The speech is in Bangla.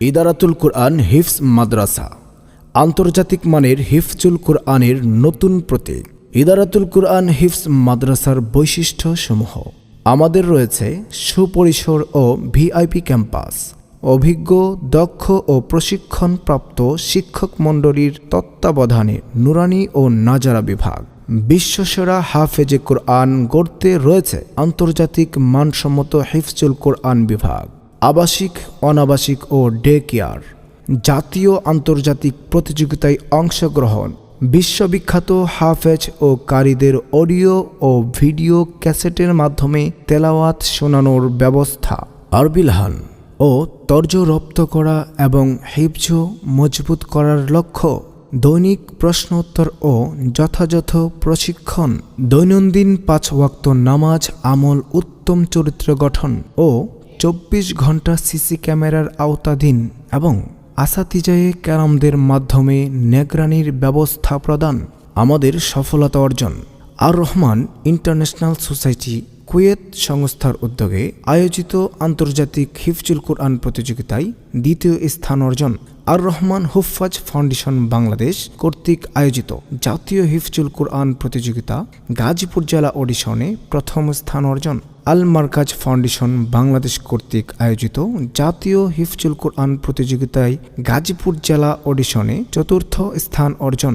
ইদারাতুল কোরআন হিফস মাদ্রাসা। আন্তর্জাতিক মানের হিফজুল কোরআনের নতুন প্রতীক ইদারাতুল কোরআন হিফস মাদ্রাসার বৈশিষ্ট্য সমূহ আমাদের রয়েছে সুপরিসর ও ভিআইপি ক্যাম্পাস। অভিজ্ঞ, দক্ষ ও প্রশিক্ষণপ্রাপ্ত শিক্ষক মণ্ডলীর তত্ত্বাবধানে নুরানি ও নাজারা বিভাগ। বিশ্বসেরা হাফেজে কোরআন গড়তে রয়েছে আন্তর্জাতিক মানসম্মত হিফজুল কোরআন বিভাগ। আবাসিক, অনাবাসিক ও ডে কেয়ার জাতীয় আন্তর্জাতিক প্রতিযোগিতায় অংশগ্রহণ। বিশ্ববিখ্যাত হাফেজ ও কারীদের অডিও ও ভিডিও ক্যাসেটের মাধ্যমে তেলাওয়াত শোনানোর ব্যবস্থা। আরবিলহান ও তর্জ রপ্ত করা এবং হিফজ মজবুত করার লক্ষ্য, দৈনিক প্রশ্নোত্তর ও যথাযথ প্রশিক্ষণ, দৈনন্দিন পাঁচ ওয়াক্ত নামাজ আমল উত্তম চরিত্র গঠন ও চব্বিশ ঘণ্টা সিসি ক্যামেরার আওতাধীন এবং আসাতিজায়ে ক্যারামদের মাধ্যমে নেগরানির ব্যবস্থা প্রদান আমাদের সফলতা অর্জন। আর রহমান ইন্টারন্যাশনাল সোসাইটি কুয়েত সংস্থার উদ্যোগে আয়োজিত আন্তর্জাতিক হিফজুল কোরআন প্রতিযোগিতায় দ্বিতীয় স্থান অর্জন আর রহমান হুফাজ ফাউন্ডেশন বাংলাদেশ কর্তৃক আয়োজিত জাতীয় হিফজুল কোরআন প্রতিযোগিতা গাজীপুর জেলা অডিশনে প্রথম স্থান অর্জন। আল মার্কাজ ফাউন্ডেশন বাংলাদেশ কর্তৃক আয়োজিত জাতীয় হিফজুল কোরআন প্রতিযোগিতায় গাজীপুর জেলা অডিশনে চতুর্থ স্থান অর্জন।